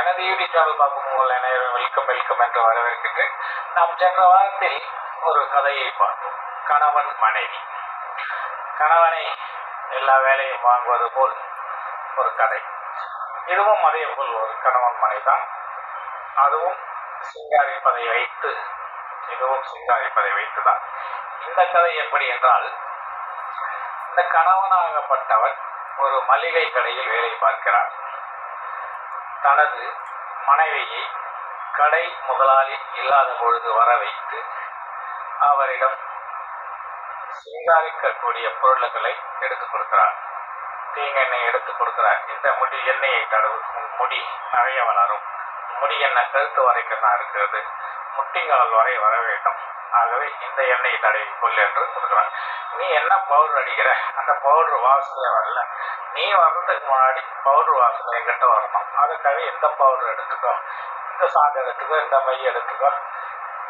எனது YouTube channel பார்க்கும் உங்கள் அனைவரும் வெல்கம் வெல்கம் என்று வரவேற்கின்றேன். நாம் சென்ற வாரத்தில் ஒரு கதையை பார்த்தோம். கணவன் மனைவி. கணவனை எல்லா வேலையும் வாங்குவது போல் ஒரு கதை. இதுவும் அதே போல் ஒரு கணவன் மனை தான் அதுவும் சிங்காரிப்பதை வைத்து இதுவும் சிங்காரிப்பதை வைத்து தான் இந்த கதை எப்படி என்றால் இந்த கணவனாகப்பட்டவன் ஒரு மளிகை கடையில் வேலை பார்க்கிறார். தனது மனைவியை கடை முதலாளி இல்லாத பொழுது வர வைத்து அவரிடம் சிங்காரிக்கக்கூடிய பொருள்களை எடுத்துக் கொடுக்கிறார். தீங்கெண்ணெய் எடுத்துக் கொடுக்கிறார். இந்த முடி எண்ணெயை தடவு முடி நிறைய வளரும் முடி எண்ணெய் கழுத்து வரைக்கும் தான் இருக்கிறது. முட்டிங்கால் வரை வர வேண்டும். ஆகவே இந்த எண்ணெய் தடை கொள் என்று கொடுக்குறான் நீ என்ன பவுடர் அடிக்கிற? அந்த பவுடர் வாசனை வரல. நீ வர்றதுக்கு முன்னாடி பவுடர் வாசனை என்கிட்ட வரணும். அதுக்காக எந்த பவுடர் எடுத்துக்கோ. இந்த சாந்து எடுத்துக்கோ இந்த மை எடுத்துக்கோ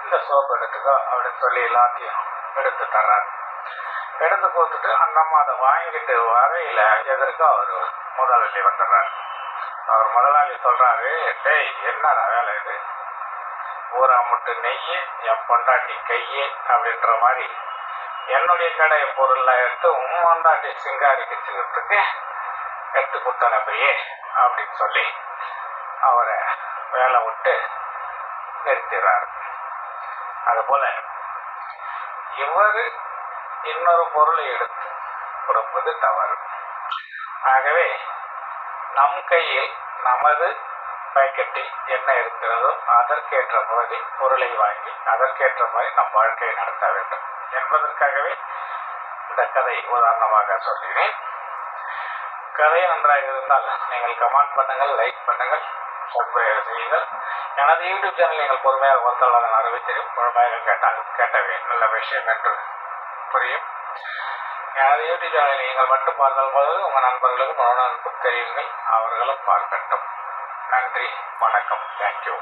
இந்த சோப்பு எடுத்துக்கோ அப்படின்னு சொல்லி எல்லாத்தையும் எடுத்து தர்றாரு. எடுத்து கொடுத்துட்டு அந்த அம்மா அதை வாங்கிட்டு வரையில எதற்கோ அவர் முதலாளி வந்துடுறாரு. அவர் முதலாளி சொல்றாரு டேய் என்னடா வேலை இது? ஊரா முட்டு நெய் என் பொண்டாட்டி கையே அப்படின்ற மாதிரி என்னுடைய கடை பொருளை எடுத்து உன் பொண்டாட்டி சிங்காரிக்கிறதுக்கு எடுத்து கொடுத்தனப்பையே அப்படின்னு சொல்லி அவரை வேலை விட்டு நிறுத்திடுறாரு. அதுபோல இவர் இன்னொரு பொருளை எடுத்து கொடுப்பது தவறு. ஆகவே நம் கையில் நமது பாக்கெட்டில் என்ன இருக்கிறதோ அதற்கேற்ற மாதிரி பொருளை வாங்கி அதற்கேற்ற மாதிரி நம் வாழ்க்கையை நடத்த வேண்டும். என்பதற்காகவே இந்த கதை உதாரணமாக சொல்கிறேன். கதை நன்றாக இருந்தால் நீங்கள் கமெண்ட் பண்ணுங்கள் லைக் பண்ணுங்கள் சப்ஸ்கிரைப் செய்யுங்கள். எனது யூடியூப் சேனல் நீங்கள் பொறுமையாக வந்தால் அதன் பொறுமையாக கேட்டால் கேட்டவே நல்ல விஷயம் என்று புரியும். எனது யூடியூப் சேனலை நீங்கள் மட்டும் பார்த்தால் போது உங்கள் நண்பர்களுக்கும் உறவினர்களுக்கும் தெரியுங்கள். அவர்களும் பார்க்கட்டும். நன்றி. வணக்கம். தேங்க்யூ